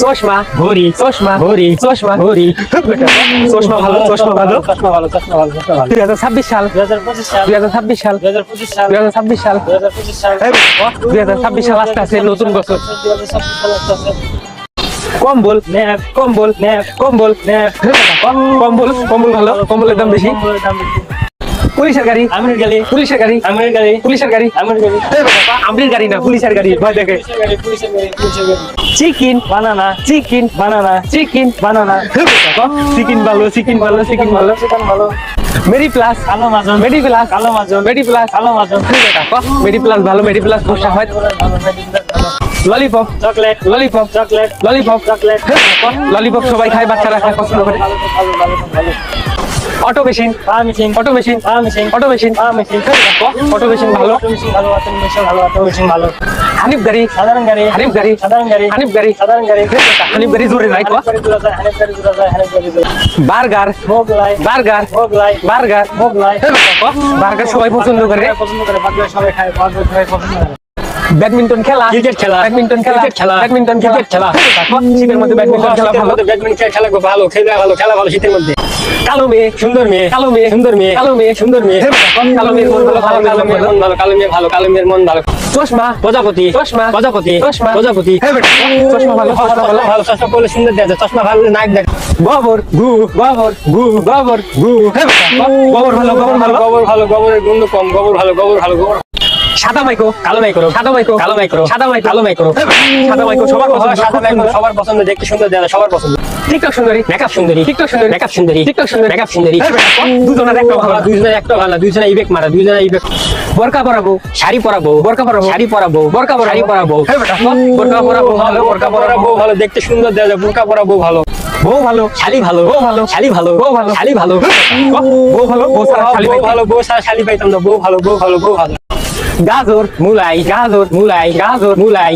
চশমা ঘড়ি চশমা ঘড়ি চশমা ঘড়ি। চশমা ভালো চশমা ভালো? চশমা ভালো চশমা ভালো চশমা ভালো। দুই হাজার ছাব্বিশ সাল। দুই হাজার পঁচিশ সাল। দুই হাজার ছাব্বিশ সাল। দুই হাজার পঁচিশ সাল। দুই হাজার ছাব্বিশ সাল। দুই হাজার পঁচিশ সাল। দুই হাজার ছাব্বিশ সাল আসতে আছে নতুন বছর। দুই হাজার ছাব্বিশ সাল আসতেছে কম্বল কম্বল কম্বল। কম্বল কম্বল ভালো? কম্বলের দাম বেশি। পুলিশের গাড়ি আমির গাড়ি পুলিশের গাড়ি আমির গাড়ি পুলিশের গাড়ি। আমির গাড়ি। আমরির গাড়ি না পুলিশের গাড়ি ভয় দেখে। পুলিশের গাড়ি পুলিশের গাড়ি পুলিশের গাড়ি। Chicken banana chicken banana chicken banana. Chicken ভালো চিকেন ভালো চিকেন ভালো চিকেন ভালো। মেরি প্লাস কালো মাজন। মেডি প্লাস কালো মাজন। মেডি প্লাস কালো মাজন। মেডি প্লাস ভালো মেডি প্লাস পোষা হয়। Lollipop chocolate lollipop chocolate lollipop chocolate lollipop সবাই খায় বাচ্চারা খায় পছন্দ করে। অটো মেশিন পা মেশিন অটো মেশিন পা মেশিন অটো মেশিন পা মেশিন অটো মেশিন ভালো অটো মেশিন ভালো অটো মেশিন ভালো অটো মেশিন ভালো। হানিফ গাড়ি সাধারণ গাড়ি হানিফ গাড়ি সাধারণ গাড়ি হানিফ গাড়ি সাধারণ গাড়ি। হানিফ গাড়ি জোরে যায় হানিফ গাড়ি জোড়া যায় হানিফ গাড়ি জোড়া burger Mughlai burger Mughlai burger. Mughlai. Burger সবাই পছন্দ করে। পছন্দ করে বাগলাই সবাই খায় বাগলাই সবাই পছন্দ করে। ব্যাডমিন্টন খেলা ক্রিকেট খেলা ব্যাডমিন্টন খেলা ক্রিকেট খেলা। ব্যাডমিন্টন খেলা ক্রিকেট খেলা। শীতের মধ্যে ব্যাডমিন্টন খেলা ভালো। ব্যাডমিন্টন খেলা খুব ভালো খেলা ভালো খেলা ভালো শীতের মধ্যে। কালো মেয়ে সুন্দর মেয়ে কালো মেয়ে সুন্দর মেয়ে কালো মেয়ে। সুন্দর মেয়ে। কালো মেয়ের মন ভালো ভালো কালো মেয়ের মন ভালো কালো মেয়ে ভালো কালো মেয়ের মন ভালো। চশমা প্রজাপতি চশমা প্রজাপতি চশমা। প্রজাপতি। চশমা ভালো চশমা ভালো ভালো। চশমা পরলে সুন্দর দেখা যায়। চশমা ভালো নাক দেখ গোবর গু গোবর গু গোবর গু। গোবর ভালো গোবর ভালো গোবর ভালো গোবরের গন্ধ কম গোবর ভালো গোবর ভালো গোবর সাদা মাইকো কালো মাইক্রো সাদা মাইকো কালো মাইক্রো সাদা মাইকো। কালো মাইক্রো সাদা মাইকো সবার পছন্দ সাদা মাইক্রো সবার পছন্দ দেখতে সুন্দর দেখা সবার পছন্দ। টিকটক সুন্দরী মেকআপ সুন্দরী টিকটক সুন্দরী মেকআপ সুন্দরী টিকটক সুন্দরী। মেকআপ সুন্দরী। দুজনের একটা ভালো দুইজনের একটা ভালো দুইজনে ইবেক মারা দুইজনে ইবেক বোরকা পরাবো। শাড়ি পরাবো বোরকা পরাবো। শাড়ি পরাবো বোরকা পরাবো। শাড়ি পরাবো। বোরকা পরাবো ভালো বোরকা পরাবো ভালো দেখতে সুন্দর দেখা যায় বোরকা পরাবো ভালো। বউ ভালো। শালি ভালো বউ ভালো। শালি ভালো বউ ভালো। শালি ভালো। বউ ভালো বউ সারা খালি বউ ভালো বউ সারা শালি পাইতাম না। বউ ভালো বউ ভালো বউ ভালো। গাজর মুলাই গাজর মুলাই গাজর মুলাই।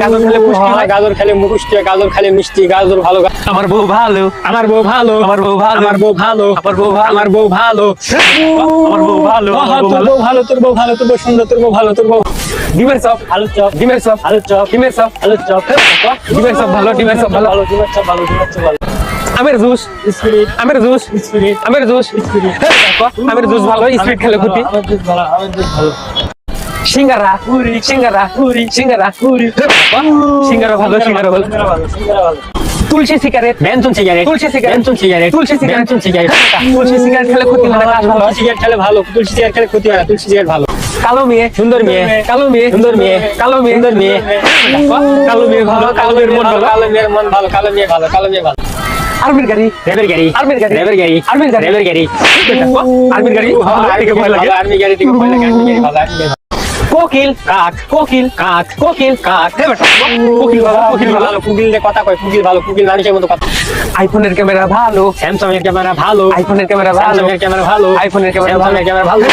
গাজর খেলে পুষ্টি হয় গাজর খেলে মুখুষ্টি গাজর খেলে মিষ্টি গাজর ভালো আমার বউ ভালো আমার বউ ভালো আমার বউ ভালো আমার বউ ভালো আমার বউ ভালো। আমার বউ ভালো। আমার বউ ভালো তোর বউ ভালো তোর বউ ভালো তোর বউ সুন্দর তোর বউ ভালো তোর বউ ডিমের চপ আলুর চপ ডিমের চপ আলুর চপ ডিমের চপ আলুর চপ ডিমের চপ ভালো ডিমের চপ ভালো ভালো ডিমের চপ ভালো ডিমের চপ ভালো। আমের জুস স্পিরিট। আমের জুস স্পিরিট। আমের জুস। আমের জুস ভালো স্পিড খেলে ক্ষতি। আমার দুধ ভালো আমার দুধ ভালো। সিঙ্গারা পুরি সিঙ্গারা পুরি সিঙ্গারা পুরি সিঙ্গারা ভালো সিঙ্গারা ভালো সিঙ্গারা ভালো সিঙ্গারা ভালো Tulsi cigarette Benson cigarette Tulsi cigarette. Benson cigarette Tulsi cigarette. Benson cigarette Tulsi cigarette খেলে ক্ষতি হয় না কাজ ভালো তুলসী সিগারেট খেলে ভালো তুলসী সিগারেট খেলে ক্ষতি হয় না তুলসী সিগারেট ভালো কালো মেয়ে সুন্দর মেয়ে কালো মেয়ে সুন্দর মেয়ে কালো মেয়ে সুন্দর মেয়ে কালো মেয়ে ভালো কালো মেয়ের মন ভালো কালো মেয়ের মন ভালো কালো মেয়ে ভালো কালো মেয়ে ভালো আর্মির গাড়ি রেবের গাড়ি আর্মির গাড়ি রেবের গাড়ি আর্মির গাড়ি রেবের গাড়ি আর্মির গাড়ি ভালো থেকে ভয় লাগে আর্মি গাড়ি থেকে ভয় লাগে আর্মি গাড়ি ভালো আর্মি গাড়ি ভালো। কোকিল কাক কোকিল কাক কোকিল কাক। কোকিল ভালো কোকিল ভালো ভালো কুকিল কথা কয় কুকিল ভালো কুকিল মানুষের মতো কথা। আইফোনের ক্যামেরা ভালো। স্যামসাং এর ক্যামেরা ভালো। আইফোনের ক্যামেরা ভালো। স্যামসাং এর ক্যামেরা ভালো। আইফোনের ক্যামেরা স্যামসাং এর ক্যামেরা ভালো।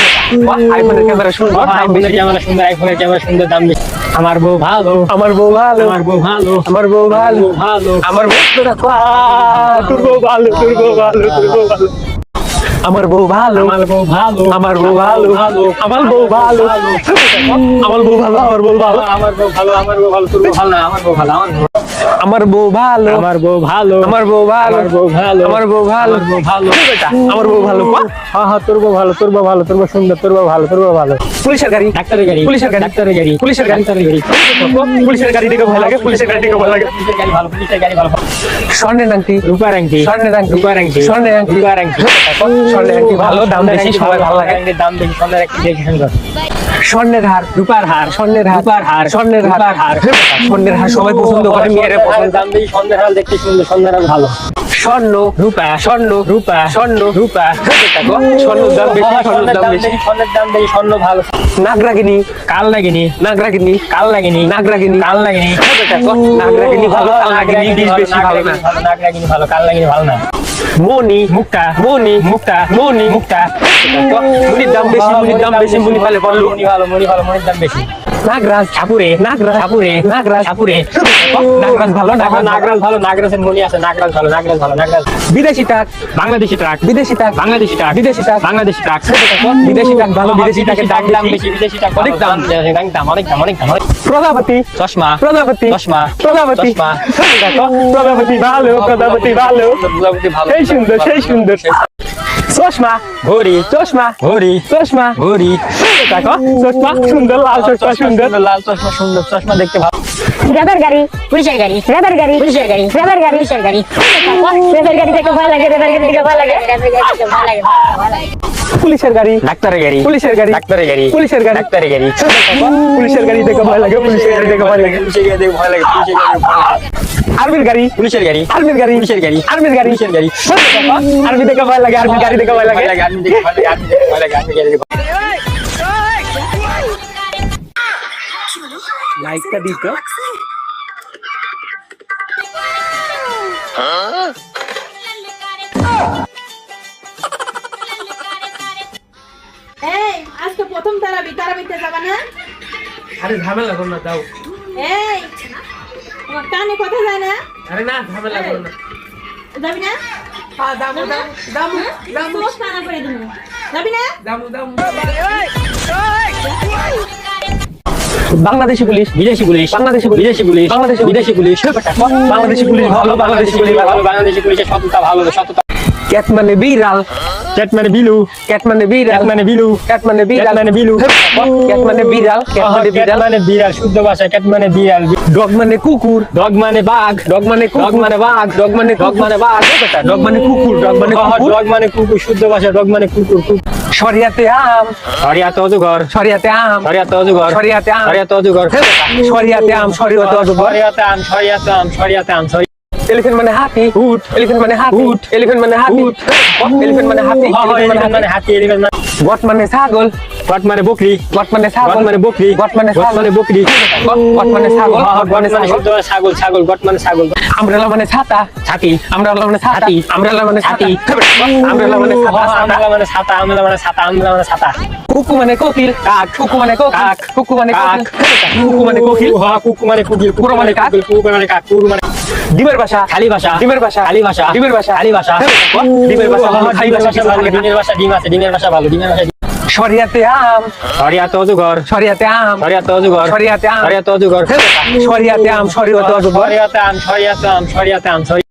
আইফোনের ক্যামেরা সুন্দর দাম আইফোনের ক্যামেরা সুন্দর আইফোনের ক্যামেরা সুন্দর দাম বেশি। আমার বউ ভালো। আমার বউ ভালো। আমার বউ ভালো। আমার বউ ভালো। ভালো। আমার বউ তোরা তোর বউ ভালো তোর বউ ভালো তোর বউ ভালো। আমার বউ ভালো আমার বউ ভালো আমার বউ ভালো ভালো আমার বউ ভালো আমার বউ ভালো আমার বউ ভালো আমার বউ ভালো আমার বউ ভালো তোর ভালো আমার বউ ভালো আমার বউ আমার বউ ভালো আমার বউ ভালো আমার বউ ভালো আমার বউ ভালো আমার বউ ভালো আমার বউ ভালো আমার বউ ভালো কোয়া হ্যাঁ হ্যাঁ তোর বউ ভালো তোর বউ ভালো তোর বউ সুন্দর তোর বউ ভালো তোর বউ ভালো পুলিশের গাড়ি ডাক্তারের গাড়ি পুলিশের গাড়ি ডাক্তারের গাড়ি পুলিশের গাড়ি ডাক্তারের গাড়ি পুলিশের গাড়ি থেকে ভয় লাগে পুলিশের গাড়ি থেকে ভয় লাগে পুলিশের গাড়ি ভালো পুলিশের গাড়ি ভালো স্বর্ণের আংটি রূপার আংটি স্বর্ণের আংটি রূপার আংটি স্বর্ণের আংটি রূপার আংটি ভালো দাম বেশি সবাই ভালো লাগে। দাম বেশি স্বর্ণের আংটি দেখে স্বর্ণের হার রূপার হার স্বর্ণের হার রূপার হার স্বর্ণের হার হার। স্বর্ণের হার সবাই পছন্দ করে মেয়েরা পছন্দ দাম বেশি স্বর্ণের হার দেখতে সুন্দর হার ভালো। স্বর্ণ রূপা স্বর্ণ রূপা স্বর্ণ রূপা। স্বর্ণের দাম বেশি স্বর্ণের দাম বেশি। স্বর্ণের দাম বেশি স্বর্ণ ভালো। নাগরাগিনী কাল লাগেনি নাগরাগিনী কাল লাগেনি নাগরাগিনী কাল লাগেনি নাগরাগিনী ভালো নাগরাগিনী বিষ বেশি ভালো না। নাক লাগিনি ভালো কাল লাগিনি ভালো না। মনি মুক্তা মনি মুক্তা মনি মুক্তা মুনির দাম বেশি মুনির দাম বেশি মুনি বলল মনি ভালো মনি ভালো মনির দাম বেশি নাগরাজ ঠাকুরে নাগরাজ ঠাকুরে নাগরাজ ঠাকুরে। নাগরাজ ভালো নাগরাজ নাগরাজ ভালো নাগরাজের মনি আছে নাগরাজ ভালো নাগরাজ ভালো নাগরাজ বিদেশি টাক বাংলাদেশি ট্রাক বিদেশি টাক বাংলাদেশি ট্রাক বিদেশি টাক বাংলাদেশি ট্রাক। বিদেশি টাক ভালো বিদেশি টাকের দাম দাম বেশি। বিদেশি টাক অনেক দাম। অনেক দাম অনেক দাম অনেক দাম অনেক প্রজাপতি। চশমা। প্রজাপতি। চশমা। প্রজাপতি। চশমা। প্রজাপতি ভালো প্রজাপতি ভালো প্রজাপতি ভালো। সেই সুন্দর। সেই সুন্দর। চশমা ঘড়ি চশমা ঘড়ি চশমা ঘড়ি। দেখো চশমা সুন্দর লাল চশমা সুন্দর। লাল চশমা সুন্দর চশমা দেখতে ভালো। রেবের গাড়ি পুলিশের গাড়ি রেবের গাড়ি পুলিশের গাড়ি। রেবের গাড়ি পুলিশের গাড়ি। রেবের গাড়ি থেকে ভয় লাগে রেবের গাড়ি থেকে ভয় লাগে রেবের গাড়ি থেকে ভয় লাগে পুলিশের গাড়ি ডাক্তারের গাড়ি পুলিশের গাড়ি ডাক্তারের গাড়ি পুলিশের গাড়ি। ডাক্তারের গাড়ি। পুলিশের গাড়ি থেকে ভয় লাগে পুলিশের গাড়ি থেকে ভয় লাগে। পুলিশের গাড়ি দেখে ভয় লাগে পুলিশের গাড়ি দেখে। আর্মির গাড়ি পুলিশের গাড়ি আর্মির গাড়ি পুলিশের গাড়ি। আর্মির গাড়ি। পুলিশের গাড়ি। দেখো, আর্মি থেকে ভয় লাগে আর্মির গাড়ি থেকে ভয় লাগে? আর্মি দেখে ভয় লাগে দেখে ভয় দেখে লাগে। লাইকটা দিত এই আজকে প্রথম তারাবি তারাবিতে যাবা না? আরে ঝামেলা করো না দাও এই তোমার কানে কথা যায় না। আরে না ঝামেলা করো না। যাবি না? দামু দামু দামু চোখ করে দিবি। যাবি না? দামু দামু। বাংলাদেশি পুলিশ বিদেশি পুলিশ বাংলাদেশি পুলিশ বিদেশি পুলিশ বাংলাদেশি বিদেশি পুলিশ বাংলাদেশি পুলিশ ভালো বাংলাদেশি পুলিশ ভালো বাংলাদেশি পুলিশের সততা ভালো সততা। ক্যাট মানে বিড়াল। ক্যাট মানে বিলু ক্যাট মানে বিড়াল ক্যাট মানে বিলু ক্যাট মানে বিড়াল মানে বিলু ক্যাট মানে বিড়াল ক্যাট মানে বিড়াল মানে শুদ্ধ ভাষায় ক্যাট মানে বিড়াল ডগ মানে কুকুর ডগ মানে বাঘ ডগ মানে ডগ মানে বাঘ ডগ মানে ডগ মানে বাঘ ডগ মানে কুকুর ডগ মানে কুকুর ডগ মানে কুকুর শুদ্ধ ভাষায় ডগ মানে কুকুর কুকুর সরিয়াতে আম সরিয়াতে অজগর সরিয়াতে আম সরিয়াতে অজগর সরিয়াতে আম সরিয়াতে অজগর সরিয়াতে আম সরিয়াতে অজগর সরিয়াতে আম সরিয়াতে আম সরিয়াতে আম এলিফ্যান্ট মানে হাতি। উট। এলিফ্যান্ট মানে হাতি। উট। এলিফ্যান্ট মানে হাতি। উট। এলিফ্যান্ট মানে হাতি। এলিফ্যান্ট মানে হাতি। এলিফ্যান্ট মানে গট মানে ছাগল। গট মানে বকরি। গট মানে গট ছাগল মানে বকরি। গট মানে গট মানে বকরি। গট মানে ছাগল। গট গট মানে মানে ছাগল। ছাগল ছাগল গট মানে ছাগল। আমব্রেলা মানে ছাতা। ছাতি। আমব্রেলা মানে ছাতা। আমব্রেলা মানে ছাতি। আমব্রেলা মানে ছাতা আমলা মানে ছাতা আমলা মানে ছাতা আমলা মানে ছাতা। কুকু মানে কোকিল। কাক। কুকু মানে কোকিল। কুকু। মানে কাক। কোকিল। কুকু মানে কোকিল। হ্যাঁ কুকু মানে কুকিল। কুকুর মানে কাক। কুকুর মানে কাক। কুকুর মানে ডিমের ভাষা খালি ভাষা ডিমের ভাষা খালি ভাষা ডিমের ভাষা খালি ভাষা ডিমের ভাষা ভালো, খালি ডিমের ভাষা। ডিমের ভাষা ডিম আছে ডিমের ভাষা ভালো ডিমের ভাষা সরিয়াতে আম। সরিয়াতে আম সরিয়াতে আম। সরিয়াতে আম সরিয়াতে আম। সরিয়াতে আম সরিয়াতে আম সরিয়াতে আম সরিয়াতে আম সরিয়াতে আম সরিয়াতে আম।